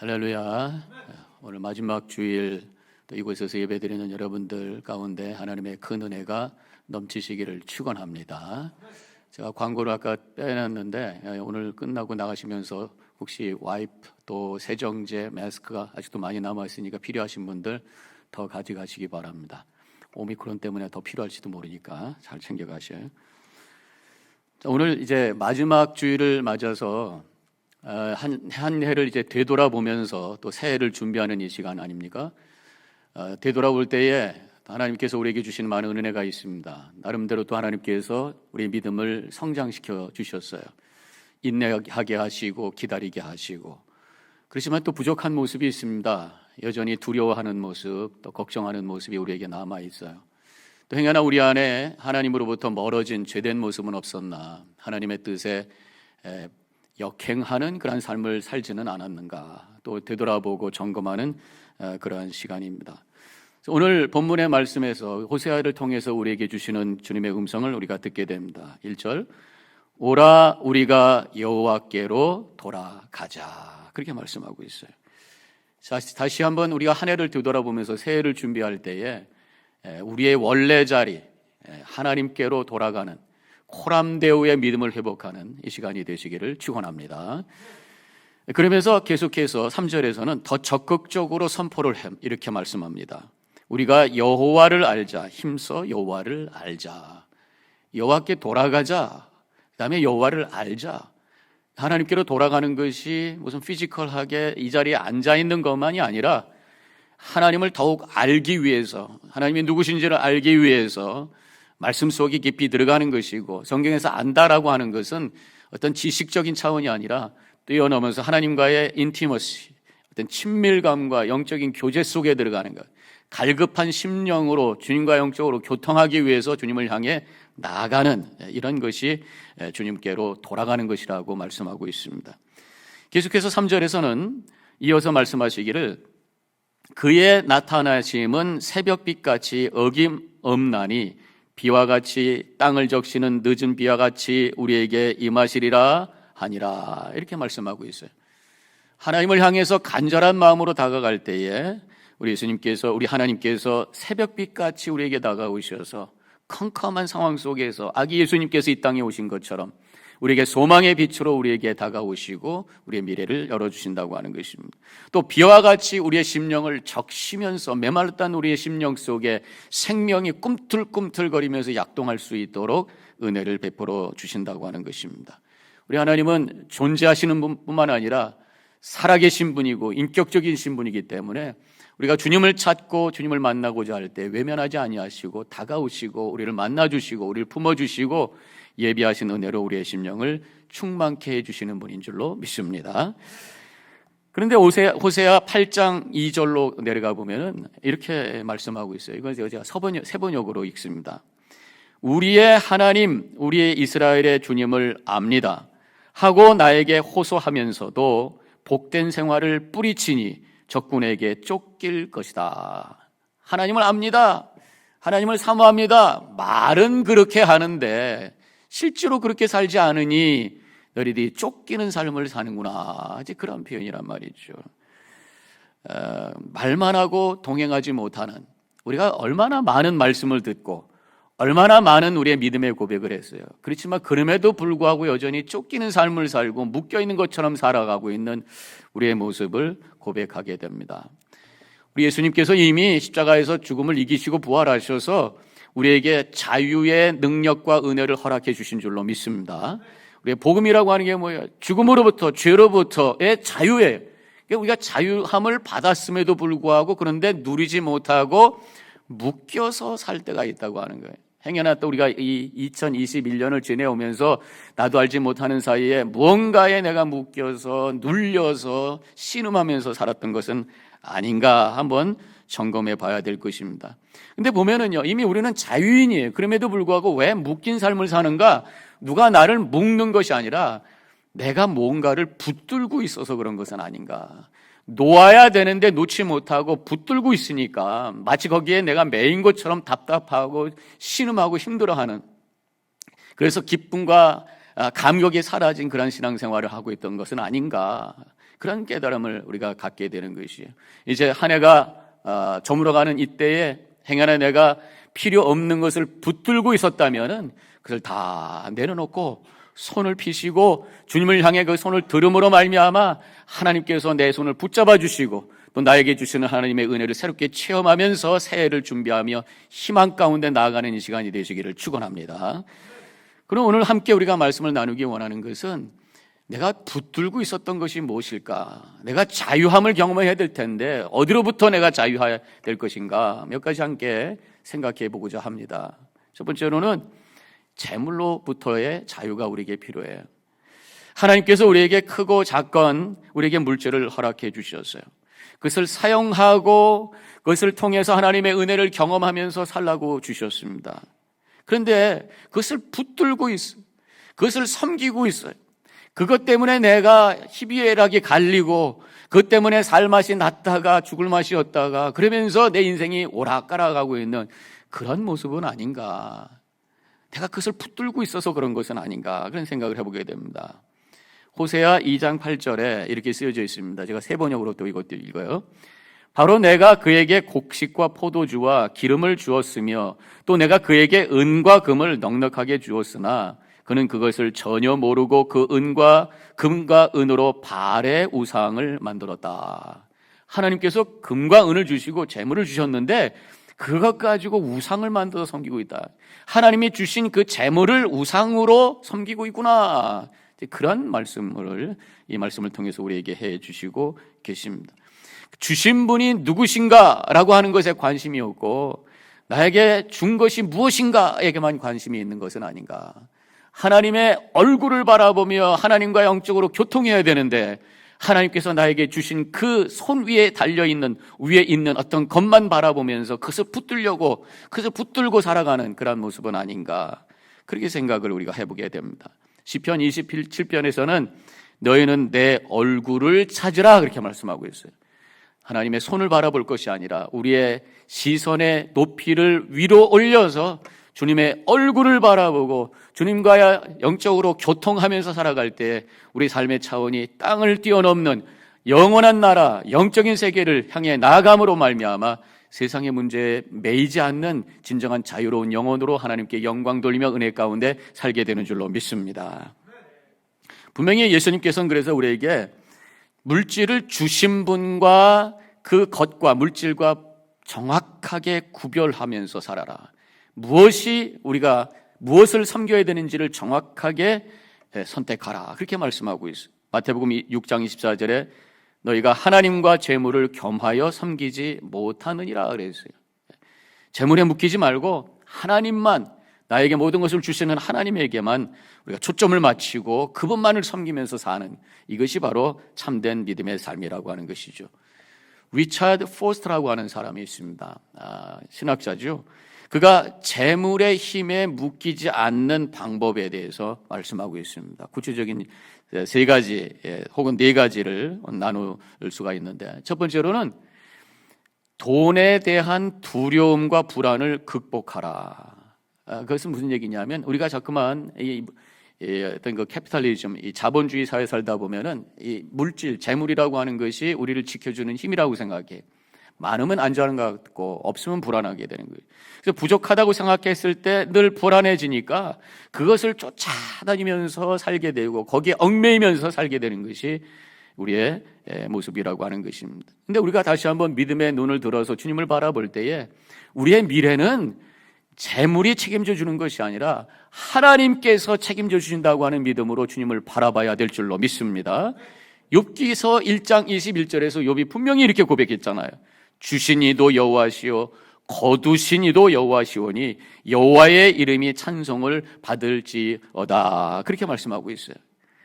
할렐루야. 오늘 마지막 주일 또 이곳에서 예배드리는 여러분들 가운데 하나님의 큰 은혜가 넘치시기를 축원합니다. 제가 광고를 아까 빼놨는데 예, 오늘 끝나고 나가시면서 혹시 와이프 또 세정제 마스크가 아직도 많이 남아 있으니까 필요하신 분들 더 가져가시기 바랍니다. 오미크론 때문에 더 필요할지도 모르니까 잘 챙겨 가셔요. 자, 오늘 이제 마지막 주일을 맞아서 어, 한, 한 해를 이제 되돌아보면서 또 새해를 준비하는 이 시간 아닙니까? 어, 되돌아볼 때에 하나님께서 우리에게 주신 많은 은혜가 있습니다. 나름대로 또 하나님께서 우리 믿음을 성장시켜 주셨어요. 인내하게 하시고 기다리게 하시고 그렇지만 또 부족한 모습이 있습니다. 여전히 두려워하는 모습, 또 걱정하는 모습이 우리에게 남아 있어요. 또 행여나 우리 안에 하나님으로부터 멀어진 죄된 모습은 없었나? 하나님의 뜻에 에, 역행하는 그러한 삶을 살지는 않았는가? 또 되돌아보고 점검하는 어, 그러한 시간입니다. 오늘 본문의 말씀에서 호세아를 통해서 우리에게 주시는 주님의 음성을 우리가 듣게 됩니다. 1절 오라 우리가 여호와께로 돌아가자. 그렇게 말씀하고 있어요. 다시, 다시 한번 우리가 한 해를 되돌아보면서 새해를 준비할 때에 우리의 원래 자리 하나님께로 돌아가는 코람데오의 믿음을 회복하는 이 시간이 되시기를 축원합니다. 그러면서 계속해서 3절에서는 더 적극적으로 선포를 해 이렇게 말씀합니다. 우리가 여호와를 알자 힘써 여호와를 알자 여호와께 돌아가자 그다음에 여호와를 알자 하나님께로 돌아가는 것이 무슨 피지컬하게 이 자리에 앉아 있는 것만이 아니라 하나님을 더욱 알기 위해서 하나님이 누구신지를 알기 위해서 말씀 속에 깊이 들어가는 것이고 성경에서 안다라고 하는 것은 어떤 지식적인 차원이 아니라 뛰어넘어서 하나님과의 인티머시 어떤 친밀감과 영적인 교제 속에 들어가는 것 갈급한 심령으로 주님과 영적으로 교통하기 위해서 주님을 향해 나아가는 이런 것이 주님께로 돌아가는 것이라고 말씀하고 있습니다. 계속해서 3절에서는 이어서 말씀하시기를 그의 나타나심은 새벽빛 같이 어김 없나니 비와 같이 땅을 적시는 늦은 비와 같이 우리에게 임하시리라 하니라 이렇게 말씀하고 있어요. 하나님을 향해서 간절한 마음으로 다가갈 때에 우리 예수님께서 우리 하나님께서 새벽빛 같이 우리에게 다가오셔서 컴컴한 상황 속에서 아기 예수님께서 이 땅에 오신 것처럼 우리에게 소망의 빛으로 우리에게 다가오시고 우리의 미래를 열어주신다고 하는 것입니다. 또 비와 같이 우리의 심령을 적시면서 메말랐던 우리의 심령 속에 생명이 꿈틀꿈틀거리면서 약동할 수 있도록 은혜를 베풀어 주신다고 하는 것입니다. 우리 하나님은 존재하시는 분뿐만 아니라 살아계신 분이고 인격적인 신분이기 때문에 우리가 주님을 찾고 주님을 만나고자 할 때 외면하지 아니하시고 다가오시고 우리를 만나 주시고 우리를 품어 주시고 예비하신 은혜로 우리의 심령을 충만케 해 주시는 분인 줄로 믿습니다. 그런데 호세아 8장 2절로 내려가 보면은 이렇게 말씀하고 있어요. 이건 제가 서번역, 세번역으로 읽습니다. 우리의 하나님, 우리의 이스라엘의 주님을 압니다. 하고 나에게 호소하면서도 복된 생활을 뿌리치니 적군에게 쫓길 것이다. 하나님을 압니다. 하나님을 사모합니다. 말은 그렇게 하는데 실제로 그렇게 살지 않으니 너희들이 쫓기는 삶을 사는구나. 이제 그런 표현이란 말이죠. 어, 말만 하고 동행하지 못하는 우리가 얼마나 많은 말씀을 듣고 얼마나 많은 우리의 믿음의 고백을 했어요. 그렇지만 그럼에도 불구하고 여전히 쫓기는 삶을 살고 묶여 있는 것처럼 살아가고 있는 우리의 모습을 고백하게 됩니다. 우리 예수님께서 이미 십자가에서 죽음을 이기시고 부활하셔서 우리에게 자유의 능력과 은혜를 허락해 주신 줄로 믿습니다. 우리의 복음이라고 하는 게 뭐예요? 죽음으로부터 죄로부터의 자유예요. 그러니까 우리가 자유함을 받았음에도 불구하고 그런데 누리지 못하고 묶여서 살 때가 있다고 하는 거예요. 행여나 또 우리가 이 2021년을 지내오면서 나도 알지 못하는 사이에 무언가에 내가 묶여서 눌려서 신음하면서 살았던 것은 아닌가 한번 점검해 봐야 될 것입니다. 근데 보면은요, 이미 우리는 자유인이에요. 그럼에도 불구하고 왜 묶인 삶을 사는가? 누가 나를 묶는 것이 아니라 내가 뭔가를 붙들고 있어서 그런 것은 아닌가. 놓아야 되는데 놓지 못하고 붙들고 있으니까 마치 거기에 내가 매인 것처럼 답답하고 신음하고 힘들어하는 그래서 기쁨과 감격이 사라진 그런 신앙생활을 하고 있던 것은 아닌가 그런 깨달음을 우리가 갖게 되는 것이에요. 이제 한 해가 아, 저물어가는 이때에 행여나 내가 필요 없는 것을 붙들고 있었다면은 그걸 다 내려놓고 손을 피시고 주님을 향해 그 손을 들음으로 말미암아 하나님께서 내 손을 붙잡아 주시고 또 나에게 주시는 하나님의 은혜를 새롭게 체험하면서 새해를 준비하며 희망 가운데 나아가는 이 시간이 되시기를 축원합니다. 그럼 오늘 함께 우리가 말씀을 나누기 원하는 것은 내가 붙들고 있었던 것이 무엇일까? 내가 자유함을 경험해야 될 텐데 어디로부터 내가 자유해야 될 것인가? 몇 가지 함께 생각해 보고자 합니다. 첫 번째로는 재물로부터의 자유가 우리에게 필요해요. 하나님께서 우리에게 크고 작건 우리에게 물질을 허락해 주셨어요. 그것을 사용하고 그것을 통해서 하나님의 은혜를 경험하면서 살라고 주셨습니다. 그런데 그것을 붙들고 있어요. 그것을 섬기고 있어요. 그것 때문에 내가 희비애락이 갈리고 그것 때문에 살 맛이 났다가 죽을 맛이 었다가 그러면서 내 인생이 오락가락하고 있는 그런 모습은 아닌가. 내가 그것을 붙들고 있어서 그런 것은 아닌가. 그런 생각을 해보게 됩니다. 호세아 2장 8절에 이렇게 쓰여져 있습니다. 제가 세 번역으로 또 이것도 읽어요. 바로 내가 그에게 곡식과 포도주와 기름을 주었으며 또 내가 그에게 은과 금을 넉넉하게 주었으나 그는 그것을 전혀 모르고 그 은과 금과 은으로 발의 우상을 만들었다. 하나님께서 금과 은을 주시고 재물을 주셨는데 그것 가지고 우상을 만들어 섬기고 있다. 하나님이 주신 그 재물을 우상으로 섬기고 있구나. 그런 말씀을 이 말씀을 통해서 우리에게 해 주시고 계십니다. 주신 분이 누구신가라고 하는 것에 관심이 없고 나에게 준 것이 무엇인가에게만 관심이 있는 것은 아닌가. 하나님의 얼굴을 바라보며 하나님과 영적으로 교통해야 되는데 하나님께서 나에게 주신 그 손 위에 달려 있는 위에 있는 어떤 것만 바라보면서 그것을 붙들려고 그것을 붙들고 살아가는 그런 모습은 아닌가 그렇게 생각을 우리가 해보게 됩니다. 시편 27편에서는 너희는 내 얼굴을 찾으라 그렇게 말씀하고 있어요. 하나님의 손을 바라볼 것이 아니라 우리의 시선의 높이를 위로 올려서 주님의 얼굴을 바라보고 주님과 영적으로 교통하면서 살아갈 때 우리 삶의 차원이 땅을 뛰어넘는 영원한 나라, 영적인 세계를 향해 나아감으로 말미암아 세상의 문제에 매이지 않는 진정한 자유로운 영혼으로 하나님께 영광 돌리며 은혜 가운데 살게 되는 줄로 믿습니다. 분명히 예수님께서는 그래서 우리에게 물질을 주신 분과 그 것과 물질과 정확하게 구별하면서 살아라. 무엇이 우리가 무엇을 섬겨야 되는지를 정확하게 선택하라. 그렇게 말씀하고 있어요. 마태복음 6장 24절에 너희가 하나님과 재물을 겸하여 섬기지 못하느니라 그랬어요. 재물에 묶이지 말고 하나님만 나에게 모든 것을 주시는 하나님에게만 우리가 초점을 맞추고 그분만을 섬기면서 사는 이것이 바로 참된 믿음의 삶이라고 하는 것이죠. 리차드 포스트라고 하는 사람이 있습니다. 아, 신학자죠. 그가 재물의 힘에 묶이지 않는 방법에 대해서 말씀하고 있습니다. 구체적인 세 가지 예, 혹은 네 가지를 나눌 수가 있는데 첫 번째로는 돈에 대한 두려움과 불안을 극복하라. 아, 그것은 무슨 얘기냐면 우리가 자꾸만 이, 이 어떤 그 캐피탈리즘, 이 자본주의 사회 살다 보면은 이 물질, 재물이라고 하는 것이 우리를 지켜주는 힘이라고 생각해. 많으면 안전한 것 같고 없으면 불안하게 되는 거예요. 그래서 부족하다고 생각했을 때 늘 불안해지니까 그것을 쫓아다니면서 살게 되고 거기에 얽매이면서 살게 되는 것이 우리의 모습이라고 하는 것입니다. 근데 우리가 다시 한번 믿음의 눈을 들어서 주님을 바라볼 때에 우리의 미래는 재물이 책임져 주는 것이 아니라 하나님께서 책임져 주신다고 하는 믿음으로 주님을 바라봐야 될 줄로 믿습니다. 욥기서 1장 21절에서 욥이 분명히 이렇게 고백했잖아요. 주신 이도 여호와시오 거두신 이도 여호와시오니 여호와의 이름이 찬송을 받을지어다. 그렇게 말씀하고 있어요.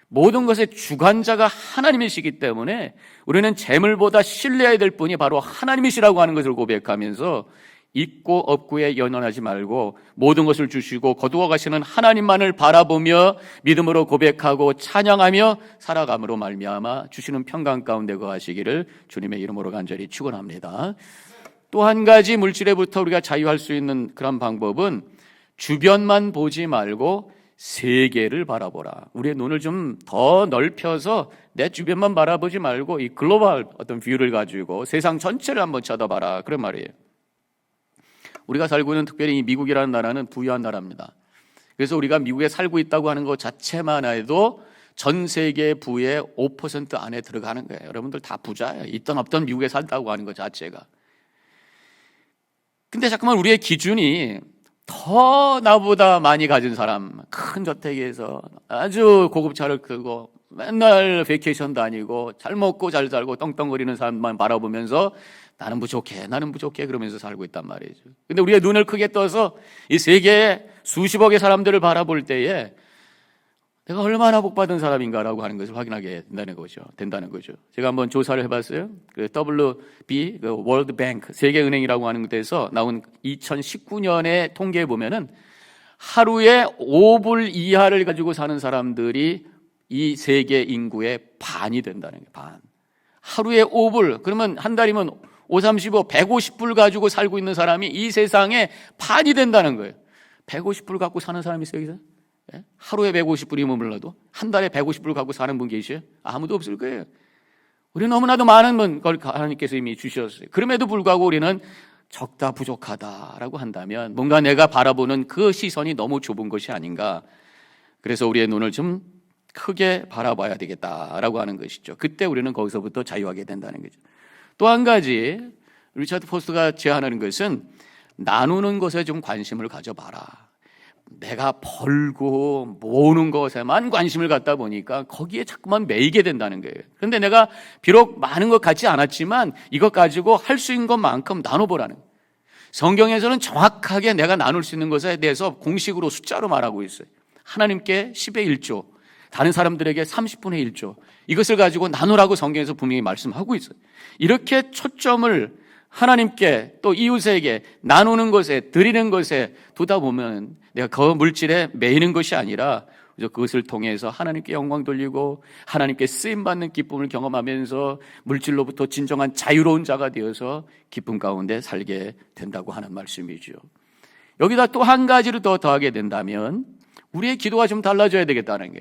모든 것의 주관자가 하나님이시기 때문에 우리는 재물보다 신뢰해야 될 분이 바로 하나님이시라고 하는 것을 고백하면서 있고 없고에 연연하지 말고 모든 것을 주시고 거두어 가시는 하나님만을 바라보며 믿음으로 고백하고 찬양하며 살아감으로 말미암아 주시는 평강 가운데 거하시기를 주님의 이름으로 간절히 축원합니다. 또 한 가지 물질에부터 우리가 자유할 수 있는 그런 방법은 주변만 보지 말고 세계를 바라보라. 우리의 눈을 좀 더 넓혀서 내 주변만 바라보지 말고 이 글로벌 어떤 뷰를 가지고 세상 전체를 한번 쳐다봐라. 그런 말이에요. 우리가 살고 있는 특별히 이 미국이라는 나라는 부유한 나라입니다. 그래서 우리가 미국에 살고 있다고 하는 것 자체만 해도 전 세계 부의 5% 안에 들어가는 거예요. 여러분들 다 부자예요. 있던 없던 미국에 살다고 하는 것 자체가. 근데 잠깐만 우리의 기준이 더 나보다 많이 가진 사람, 큰 저택에서 아주 고급 차를 끌고 맨날 베이케이션 다니고 잘 먹고 잘 살고 떵떵거리는 사람만 바라보면서 나는 부족해, 나는 부족해 그러면서 살고 있단 말이죠. 근데 우리의 눈을 크게 떠서 이 세계의 수십억의 사람들을 바라볼 때에 내가 얼마나 복받은 사람인가라고 하는 것을 확인하게 된다는 거죠. 된다는 거죠. 제가 한번 조사를 해봤어요. 그 WB, 그 월드 뱅크, 세계은행이라고 하는 데서 나온 2019년의 통계에 보면은 하루에 5불 이하를 가지고 사는 사람들이 이 세계 인구의 반이 된다는 게 반. 하루에 5불, 그러면 한 달이면 5, 35, 150불 가지고 살고 있는 사람이 이 세상에 반이 된다는 거예요. 150불 갖고 사는 사람이 있어요, 여기서? 예? 하루에 150불이면 몰라도 한 달에 150불 갖고 사는 분 계셔요? 아무도 없을 거예요. 우리 너무나도 많은 분걸 하나님께서 이미 주셨어요. 그럼에도 불구하고 우리는 적다 부족하다라고 한다면 뭔가 내가 바라보는 그 시선이 너무 좁은 것이 아닌가. 그래서 우리의 눈을 좀 크게 바라봐야 되겠다라고 하는 것이죠. 그때 우리는 거기서부터 자유하게 된다는 거죠. 또 한 가지 리차드 포스트가 제안하는 것은 나누는 것에 좀 관심을 가져봐라. 내가 벌고 모으는 것에만 관심을 갖다 보니까 거기에 자꾸만 매이게 된다는 거예요. 그런데 내가 비록 많은 것 같지 않았지만 이것 가지고 할 수 있는 것만큼 나눠보라는. 성경에서는 정확하게 내가 나눌 수 있는 것에 대해서 공식으로 숫자로 말하고 있어요. 하나님께 10의 1조, 다른 사람들에게 30분의 1조. 이것을 가지고 나누라고 성경에서 분명히 말씀하고 있어요. 이렇게 초점을 하나님께 또 이웃에게 나누는 것에 드리는 것에 두다 보면 내가 그 물질에 매이는 것이 아니라 그것을 통해서 하나님께 영광 돌리고 하나님께 쓰임 받는 기쁨을 경험하면서 물질로부터 진정한 자유로운 자가 되어서 기쁨 가운데 살게 된다고 하는 말씀이죠. 여기다 또 한 가지를 더 더하게 된다면 우리의 기도가 좀 달라져야 되겠다는 게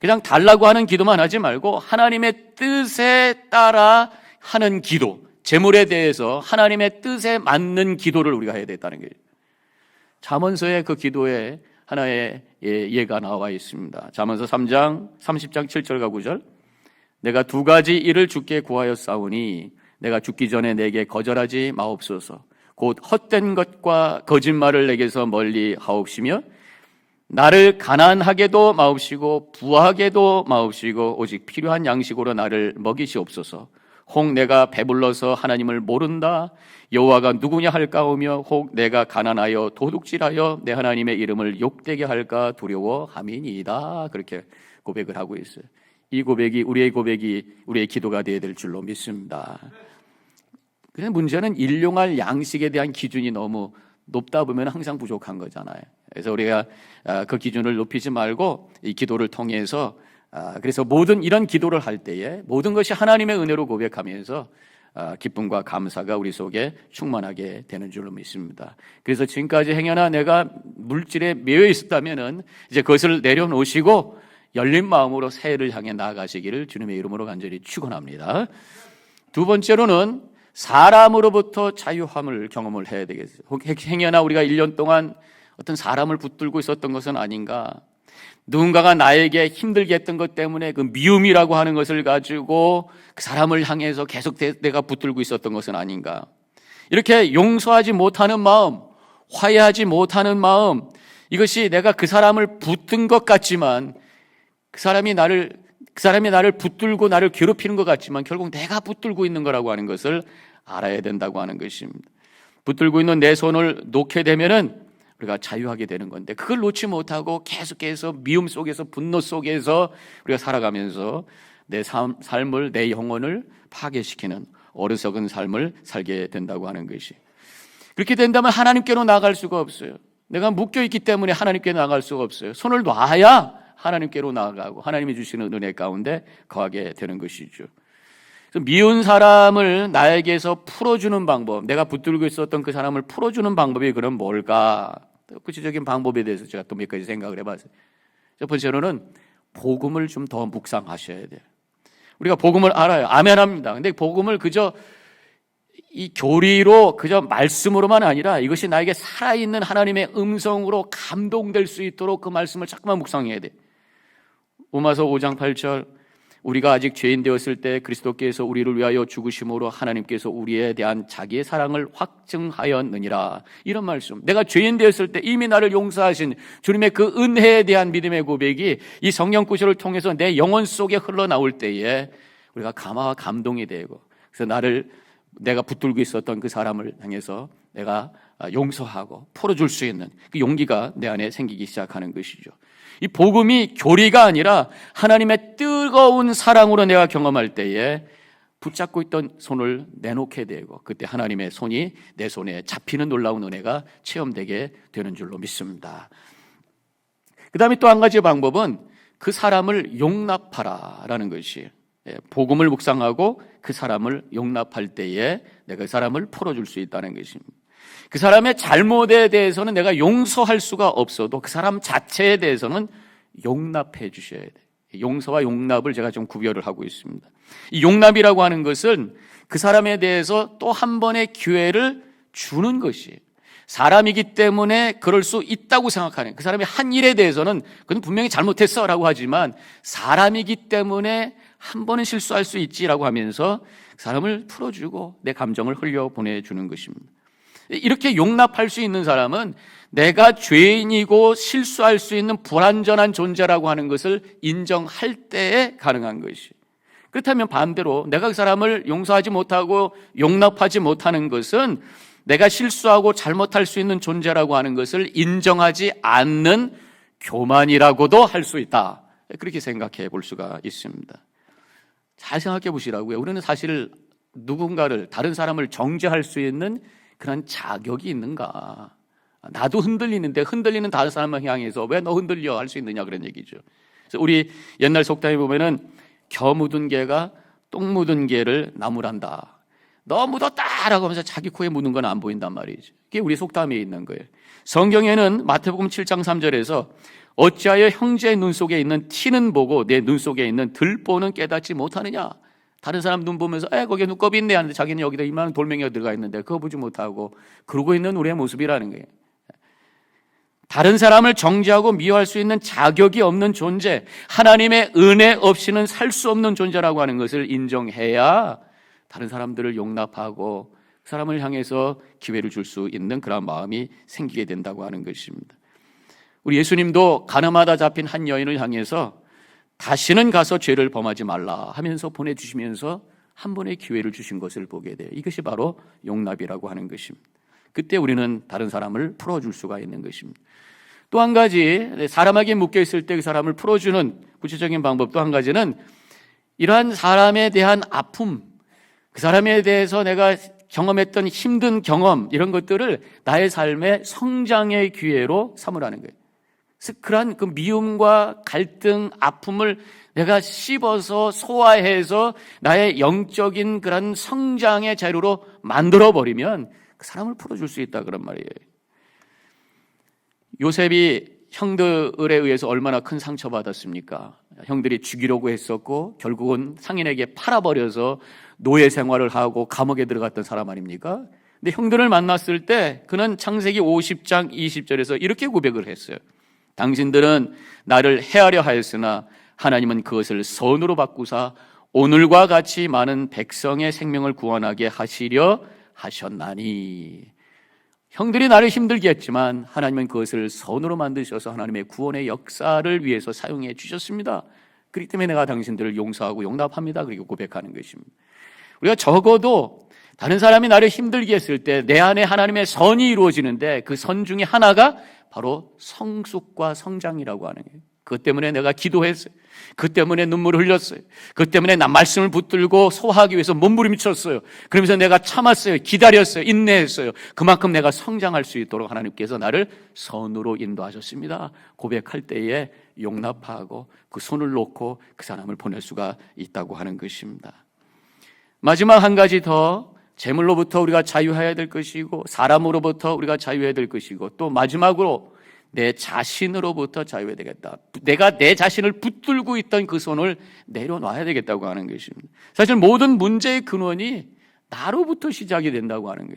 그냥 달라고 하는 기도만 하지 말고 하나님의 뜻에 따라 하는 기도, 재물에 대해서 하나님의 뜻에 맞는 기도를 우리가 해야 되겠다는 거예요. 잠언서의 그 기도에 하나의 예, 예가 나와 있습니다. 잠언서 3장 30장 7절과 9절. 내가 두 가지 일을 주께 구하였사오니 내가 죽기 전에 내게 거절하지 마옵소서. 곧 헛된 것과 거짓말을 내게서 멀리 하옵시며 나를 가난하게도 마옵시고 부하게도 마옵시고 오직 필요한 양식으로 나를 먹이시옵소서. 혹 내가 배불러서 하나님을 모른다 여호와가 누구냐 할까오며 혹 내가 가난하여 도둑질하여 내 하나님의 이름을 욕되게 할까 두려워함이니이다 그렇게 고백을 하고 있어요. 이 고백이 우리의 고백이 우리의 기도가 되어야 될 줄로 믿습니다. 그런데 문제는 일용할 양식에 대한 기준이 너무 높다 보면 항상 부족한 거잖아요. 그래서 우리가 아, 그 기준을 높이지 말고 이 기도를 통해서 아, 그래서 모든 이런 기도를 할 때에 모든 것이 하나님의 은혜로 고백하면서 아, 기쁨과 감사가 우리 속에 충만하게 되는 줄로 믿습니다. 그래서 지금까지 행여나 내가 물질에 매여 있었다면은 이제 그것을 내려놓으시고 열린 마음으로 새해를 향해 나아가시기를 주님의 이름으로 간절히 축원합니다. 두 번째로는 사람으로부터 자유함을 경험을 해야 되겠어요. 행여나 우리가 1년 동안 어떤 사람을 붙들고 있었던 것은 아닌가? 누군가가 나에게 힘들게 했던 것 때문에 그 미움이라고 하는 것을 가지고 그 사람을 향해서 계속 내가 붙들고 있었던 것은 아닌가. 이렇게 용서하지 못하는 마음, 화해하지 못하는 마음, 이것이 내가 그 사람을 붙든 것 같지만 그 사람이 나를 그 사람이 나를 붙들고 나를 괴롭히는 것 같지만 결국 내가 붙들고 있는 거라고 하는 것을 알아야 된다고 하는 것입니다. 붙들고 있는 내 손을 놓게 되면은 우리가 자유하게 되는 건데 그걸 놓지 못하고 계속해서 미움 속에서 분노 속에서 우리가 살아가면서 내 삶, 삶을 내 영혼을 파괴시키는 어리석은 삶을 살게 된다고 하는 것이 그렇게 된다면 하나님께로 나갈 수가 없어요. 내가 묶여 있기 때문에 하나님께 나갈 수가 없어요. 손을 놔야 하나님께로 나아가고 하나님이 주시는 은혜 가운데 거하게 되는 것이죠. 미운 사람을 나에게서 풀어주는 방법, 내가 붙들고 있었던 그 사람을 풀어주는 방법이 그럼 뭘까? 구체적인 방법에 대해서 제가 또 몇 가지 생각을 해봤어요. 첫 번째로는 복음을 좀 더 묵상하셔야 돼요. 우리가 복음을 알아요. 아멘합니다. 근데 복음을 그저 이 교리로 그저 말씀으로만 아니라 이것이 나에게 살아있는 하나님의 음성으로 감동될 수 있도록 그 말씀을 자꾸만 묵상해야 돼. 로마서 5장 8절 우리가 아직 죄인 되었을 때 그리스도께서 우리를 위하여 죽으심으로 하나님께서 우리에 대한 자기의 사랑을 확증하였느니라. 이런 말씀. 내가 죄인 되었을 때 이미 나를 용서하신 주님의 그 은혜에 대한 믿음의 고백이 이 성령 구절을 통해서 내 영혼 속에 흘러나올 때에 우리가 감화와 감동이 되고 그래서 나를 내가 붙들고 있었던 그 사람을 향해서 내가 용서하고 풀어줄 수 있는 그 용기가 내 안에 생기기 시작하는 것이죠. 이 복음이 교리가 아니라 하나님의 뜨거운 사랑으로 내가 경험할 때에 붙잡고 있던 손을 내놓게 되고 그때 하나님의 손이 내 손에 잡히는 놀라운 은혜가 체험되게 되는 줄로 믿습니다. 그 다음에 또 한 가지 방법은 그 사람을 용납하라라는 것이 예, 복음을 묵상하고 그 사람을 용납할 때에 내가 그 사람을 풀어줄 수 있다는 것입니다. 그 사람의 잘못에 대해서는 내가 용서할 수가 없어도 그 사람 자체에 대해서는 용납해 주셔야 돼. 용서와 용납을 제가 좀 구별을 하고 있습니다. 이 용납이라고 하는 것은 그 사람에 대해서 또 한 번의 기회를 주는 것이에요. 사람이기 때문에 그럴 수 있다고 생각하는 그 사람이 한 일에 대해서는 그건 분명히 잘못했어라고 하지만 사람이기 때문에 한 번은 실수할 수 있지라고 하면서 그 사람을 풀어주고 내 감정을 흘려 보내주는 것입니다. 이렇게 용납할 수 있는 사람은 내가 죄인이고 실수할 수 있는 불완전한 존재라고 하는 것을 인정할 때에 가능한 것이. 그렇다면 반대로 내가 그 사람을 용서하지 못하고 용납하지 못하는 것은 내가 실수하고 잘못할 수 있는 존재라고 하는 것을 인정하지 않는 교만이라고도 할 수 있다. 그렇게 생각해 볼 수가 있습니다. 잘 생각해 보시라고요. 우리는 사실 누군가를, 다른 사람을 정죄할 수 있는 그런 자격이 있는가? 나도 흔들리는데 흔들리는 다른 사람을 향해서 왜 너 흔들려 할 수 있느냐 그런 얘기죠. 그래서 우리 옛날 속담에 보면은 겨 묻은 개가 똥 묻은 개를 나무란다. 너 묻었다라고 하면서 자기 코에 묻는 건 안 보인단 말이죠. 그게 우리 속담에 있는 거예요. 성경에는 마태복음 7장 3절에서 어찌하여 형제의 눈 속에 있는 티는 보고 내 눈 속에 있는 들보는 깨닫지 못하느냐? 다른 사람 눈 보면서 에 거기에 눈곱이 있네 하는데 자기는 여기다 이만한 돌멩이가 들어가 있는데 그거 보지 못하고 그러고 있는 우리의 모습이라는 거예요. 다른 사람을 정죄하고 미워할 수 있는 자격이 없는 존재, 하나님의 은혜 없이는 살 수 없는 존재라고 하는 것을 인정해야 다른 사람들을 용납하고 그 사람을 향해서 기회를 줄 수 있는 그런 마음이 생기게 된다고 하는 것입니다. 우리 예수님도 가늠하다 잡힌 한 여인을 향해서 다시는 가서 죄를 범하지 말라 하면서 보내주시면서 한 번의 기회를 주신 것을 보게 돼요. 이것이 바로 용납이라고 하는 것입니다. 그때 우리는 다른 사람을 풀어줄 수가 있는 것입니다. 또 한 가지, 사람에게 묶여 있을 때 그 사람을 풀어주는 구체적인 방법 또 한 가지는 이러한 사람에 대한 아픔, 그 사람에 대해서 내가 경험했던 힘든 경험, 이런 것들을 나의 삶의 성장의 기회로 삼으라는 거예요. 그러한 그 미움과 갈등, 아픔을 내가 씹어서 소화해서 나의 영적인 그런 성장의 자료로 만들어 버리면 그 사람을 풀어줄 수 있다 그런 말이에요. 요셉이 형들에 의해서 얼마나 큰 상처 받았습니까? 형들이 죽이려고 했었고 결국은 상인에게 팔아버려서 노예 생활을 하고 감옥에 들어갔던 사람 아닙니까? 근데 형들을 만났을 때 그는 창세기 50장 20절에서 이렇게 고백을 했어요. 당신들은 나를 해하려 하였으나 하나님은 그것을 선으로 바꾸사 오늘과 같이 많은 백성의 생명을 구원하게 하시려 하셨나니. 형들이 나를 힘들게 했지만 하나님은 그것을 선으로 만드셔서 하나님의 구원의 역사를 위해서 사용해 주셨습니다. 그렇기 때문에 내가 당신들을 용서하고 용납합니다. 그리고 고백하는 것입니다. 우리가 적어도 다른 사람이 나를 힘들게 했을 때 내 안에 하나님의 선이 이루어지는데 그 선 중에 하나가 바로 성숙과 성장이라고 하는 거예요. 그것 때문에 내가 기도했어요. 그 때문에 눈물을 흘렸어요. 그 때문에 나 말씀을 붙들고 소화하기 위해서 몸부림쳤어요. 그러면서 내가 참았어요. 기다렸어요. 인내했어요. 그만큼 내가 성장할 수 있도록 하나님께서 나를 선으로 인도하셨습니다. 고백할 때에 용납하고 그 손을 놓고 그 사람을 보낼 수가 있다고 하는 것입니다. 마지막 한 가지 더 재물로부터 우리가 자유해야 될 것이고 사람으로부터 우리가 자유해야 될 것이고 또 마지막으로 내 자신으로부터 자유해야 되겠다. 내가 내 자신을 붙들고 있던 그 손을 내려놔야 되겠다고 하는 것입니다. 사실 모든 문제의 근원이 나로부터 시작이 된다고 하는 거예요.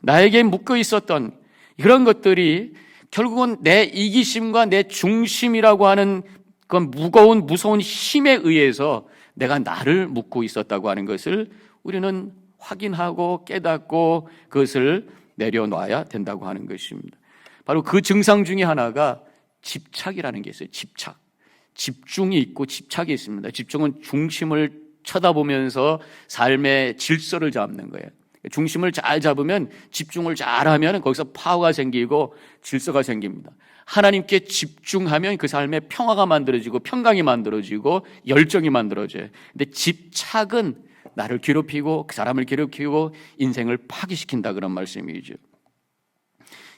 나에게 묶여 있었던 그런 것들이 결국은 내 이기심과 내 중심이라고 하는 그 무거운 무서운 힘에 의해서 내가 나를 묶고 있었다고 하는 것을 우리는 확인하고 깨닫고 그것을 내려놔야 된다고 하는 것입니다. 바로 그 증상 중에 하나가 집착이라는 게 있어요. 집착. 집중이 있고 집착이 있습니다. 집중은 중심을 쳐다보면서 삶의 질서를 잡는 거예요. 중심을 잘 잡으면 집중을 잘 하면 거기서 파워가 생기고 질서가 생깁니다. 하나님께 집중하면 그 삶에 평화가 만들어지고 평강이 만들어지고 열정이 만들어져요. 근데 집착은 나를 괴롭히고 그 사람을 괴롭히고 인생을 파기시킨다 그런 말씀이죠.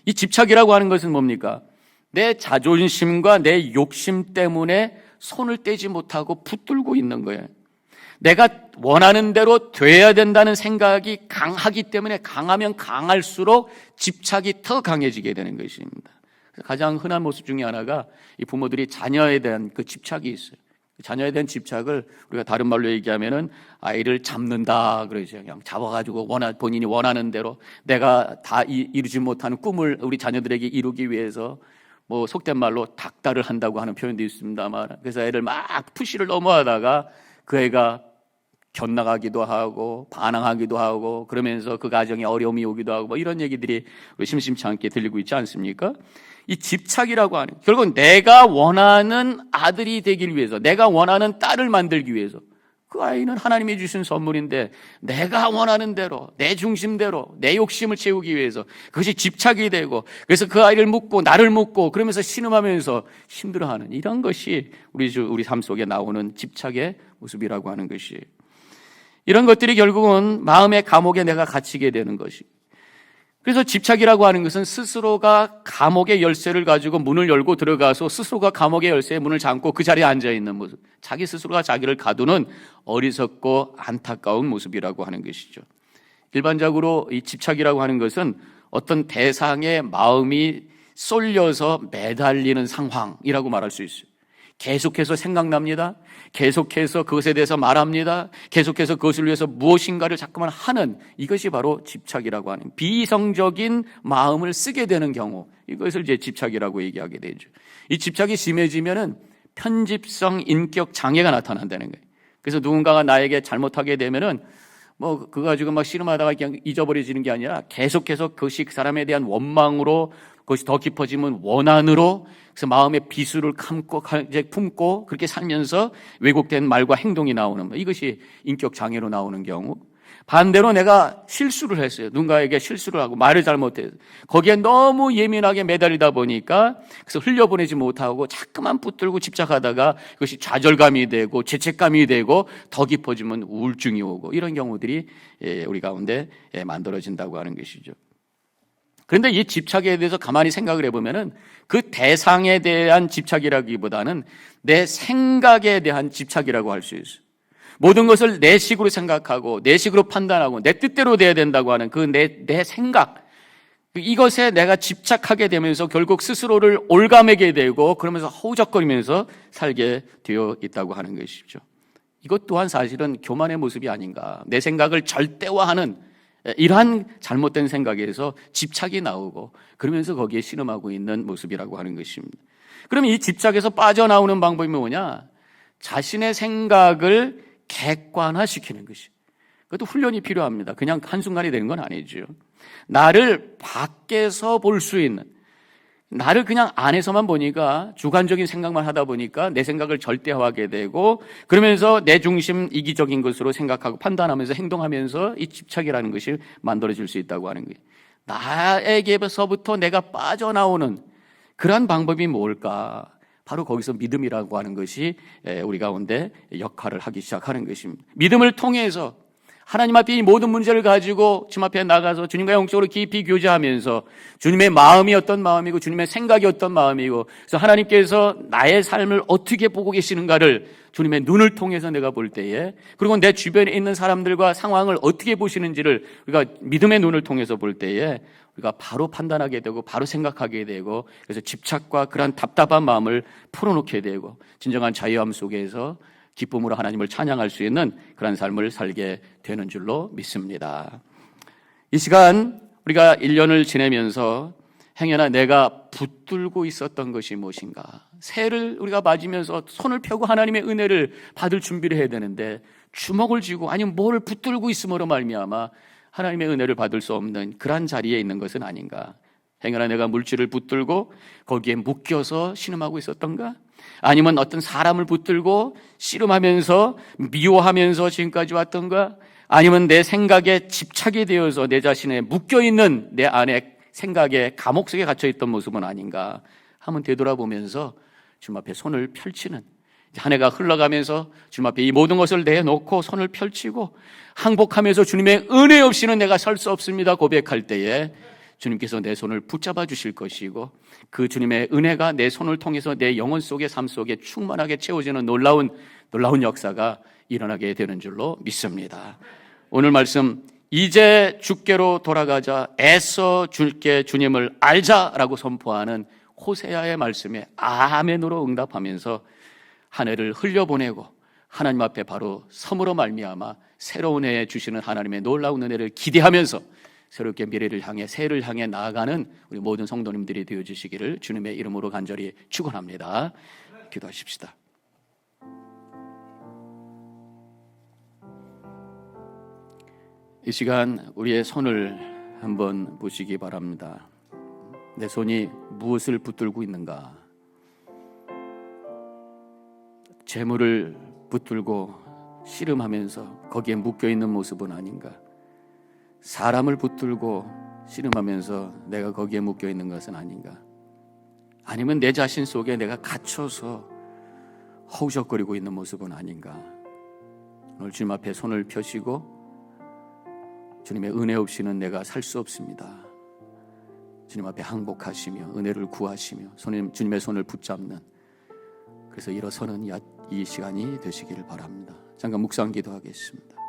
이 집착이라고 하는 것은 뭡니까? 내 자존심과 내 욕심 때문에 손을 떼지 못하고 붙들고 있는 거예요. 내가 원하는 대로 돼야 된다는 생각이 강하기 때문에 강하면 강할수록 집착이 더 강해지게 되는 것입니다. 가장 흔한 모습 중에 하나가 이 부모들이 자녀에 대한 그 집착이 있어요. 자녀에 대한 집착을 우리가 다른 말로 얘기하면은 아이를 잡는다 그러죠. 그냥 잡아가지고 원하 본인이 원하는 대로 내가 다 이, 이루지 못하는 꿈을 우리 자녀들에게 이루기 위해서 뭐 속된 말로 닥달을 한다고 하는 표현도 있습니다만 그래서 애를 막 푸시를 넘어하다가 그 애가 견나가기도 하고 반항하기도 하고 그러면서 그 가정에 어려움이 오기도 하고 뭐 이런 얘기들이 심심치 않게 들리고 있지 않습니까? 이 집착이라고 하는 결국 내가 원하는 아들이 되길 위해서 내가 원하는 딸을 만들기 위해서 그 아이는 하나님이 주신 선물인데 내가 원하는 대로 내 중심대로 내 욕심을 채우기 위해서 그것이 집착이 되고 그래서 그 아이를 묻고 나를 묻고 그러면서 신음하면서 힘들어하는 이런 것이 우리 우리 삶 속에 나오는 집착의 모습이라고 하는 것이. 이런 것들이 결국은 마음의 감옥에 내가 갇히게 되는 것이 그래서 집착이라고 하는 것은 스스로가 감옥의 열쇠를 가지고 문을 열고 들어가서 스스로가 감옥의 열쇠에 문을 잠고 그 자리에 앉아 있는 모습. 자기 스스로가 자기를 가두는 어리석고 안타까운 모습이라고 하는 것이죠. 일반적으로 이 집착이라고 하는 것은 어떤 대상의 마음이 쏠려서 매달리는 상황이라고 말할 수 있어요. 계속해서 생각납니다. 계속해서 그것에 대해서 말합니다. 계속해서 그것을 위해서 무엇인가를 자꾸만 하는 이것이 바로 집착이라고 하는 비이성적인 마음을 쓰게 되는 경우 이것을 이제 집착이라고 얘기하게 되죠. 이 집착이 심해지면은 편집성 인격 장애가 나타난다는 거예요. 그래서 누군가가 나에게 잘못하게 되면은 뭐 그거 가지고 막 씨름하다가 그냥 잊어버려지는 게 아니라 계속해서 그것이 그 사람에 대한 원망으로 그것이 더 깊어지면 원한으로 그래서 마음의 비수를 감고 이제 품고 그렇게 살면서 왜곡된 말과 행동이 나오는 거. 이것이 인격 장애로 나오는 경우. 반대로 내가 실수를 했어요. 누군가에게 실수를 하고 말을 잘못해서 거기에 너무 예민하게 매달리다 보니까 그래서 흘려보내지 못하고 자꾸만 붙들고 집착하다가 그것이 좌절감이 되고 죄책감이 되고 더 깊어지면 우울증이 오고 이런 경우들이 예, 우리 가운데 예, 만들어진다고 하는 것이죠. 그런데 이 집착에 대해서 가만히 생각을 해보면은 그 대상에 대한 집착이라기보다는 내 생각에 대한 집착이라고 할 수 있어요. 모든 것을 내 식으로 생각하고 내 식으로 판단하고 내 뜻대로 돼야 된다고 하는 그 내 내 생각 이것에 내가 집착하게 되면서 결국 스스로를 올가매게 되고 그러면서 허우적거리면서 살게 되어 있다고 하는 것이죠. 이것 또한 사실은 교만의 모습이 아닌가. 내 생각을 절대화하는 이러한 잘못된 생각에서 집착이 나오고 그러면서 거기에 신음하고 있는 모습이라고 하는 것입니다. 그럼 이 집착에서 빠져나오는 방법이 뭐냐? 자신의 생각을 객관화시키는 것이. 그것도 훈련이 필요합니다. 그냥 한순간이 되는 건 아니죠. 나를 밖에서 볼 수 있는 나를 그냥 안에서만 보니까 주관적인 생각만 하다 보니까 내 생각을 절대화하게 되고 그러면서 내 중심 이기적인 것으로 생각하고 판단하면서 행동하면서 이 집착이라는 것이 만들어질 수 있다고 하는 거예요. 나에게서부터 내가 빠져나오는 그러한 방법이 뭘까? 바로 거기서 믿음이라고 하는 것이 우리 가운데 역할을 하기 시작하는 것입니다. 믿음을 통해서 하나님 앞에 이 모든 문제를 가지고 주님 앞에 나가서 주님과 영적으로 깊이 교제하면서 주님의 마음이 어떤 마음이고 주님의 생각이 어떤 마음이고 그래서 하나님께서 나의 삶을 어떻게 보고 계시는가를 주님의 눈을 통해서 내가 볼 때에 그리고 내 주변에 있는 사람들과 상황을 어떻게 보시는지를 우리가 믿음의 눈을 통해서 볼 때에 우리가 바로 판단하게 되고 바로 생각하게 되고 그래서 집착과 그러한 답답한 마음을 풀어놓게 되고 진정한 자유함 속에서 기쁨으로 하나님을 찬양할 수 있는 그런 삶을 살게 되는 줄로 믿습니다. 이 시간 우리가 1년을 지내면서 행여나 내가 붙들고 있었던 것이 무엇인가? 새해를 우리가 맞으면서 손을 펴고 하나님의 은혜를 받을 준비를 해야 되는데 주먹을 쥐고 아니면 뭘 붙들고 있음으로 말미암아 하나님의 은혜를 받을 수 없는 그러한 자리에 있는 것은 아닌가? 행여나 내가 물질을 붙들고 거기에 묶여서 신음하고 있었던가? 아니면 어떤 사람을 붙들고 씨름하면서 미워하면서 지금까지 왔던가? 아니면 내 생각에 집착이 되어서 내 자신에 묶여 있는 내 안에 생각에 감옥 속에 갇혀 있던 모습은 아닌가? 한번 되돌아보면서 주님 앞에 손을 펼치는 한 해가 흘러가면서 주님 앞에 이 모든 것을 내놓고 손을 펼치고 항복하면서 주님의 은혜 없이는 내가 설 수 없습니다 고백할 때에 주님께서 내 손을 붙잡아 주실 것이고 그 주님의 은혜가 내 손을 통해서 내 영혼 속의 삶 속에 충만하게 채워지는 놀라운 놀라운 역사가 일어나게 되는 줄로 믿습니다. 오늘 말씀 이제 주께로 돌아가자 애써 줄게 주님을 알자라고 선포하는 호세아의 말씀에 아멘으로 응답하면서 한 해를 흘려보내고 하나님 앞에 바로 섬으로 말미암아 새로운 해에 주시는 하나님의 놀라운 은혜를 기대하면서 새롭게 미래를 향해 새해를 향해 나아가는 우리 모든 성도님들이 되어 주시기를 주님의 이름으로 간절히 축원합니다. 기도하십시다. 이 시간 우리의 손을 한번 보시기 바랍니다. 내 손이 무엇을 붙들고 있는가? 재물을 붙들고 씨름하면서 거기에 묶여 있는 모습은 아닌가? 사람을 붙들고 씨름하면서 내가 거기에 묶여 있는 것은 아닌가? 아니면 내 자신 속에 내가 갇혀서 허우적거리고 있는 모습은 아닌가? 오늘 주님 앞에 손을 펴시고 주님의 은혜 없이는 내가 살 수 없습니다. 주님 앞에 항복하시며 은혜를 구하시며 손님 주님의 손을 붙잡는 그래서 일어서는 이 시간이 되시기를 바랍니다. 잠깐 묵상 기도하겠습니다.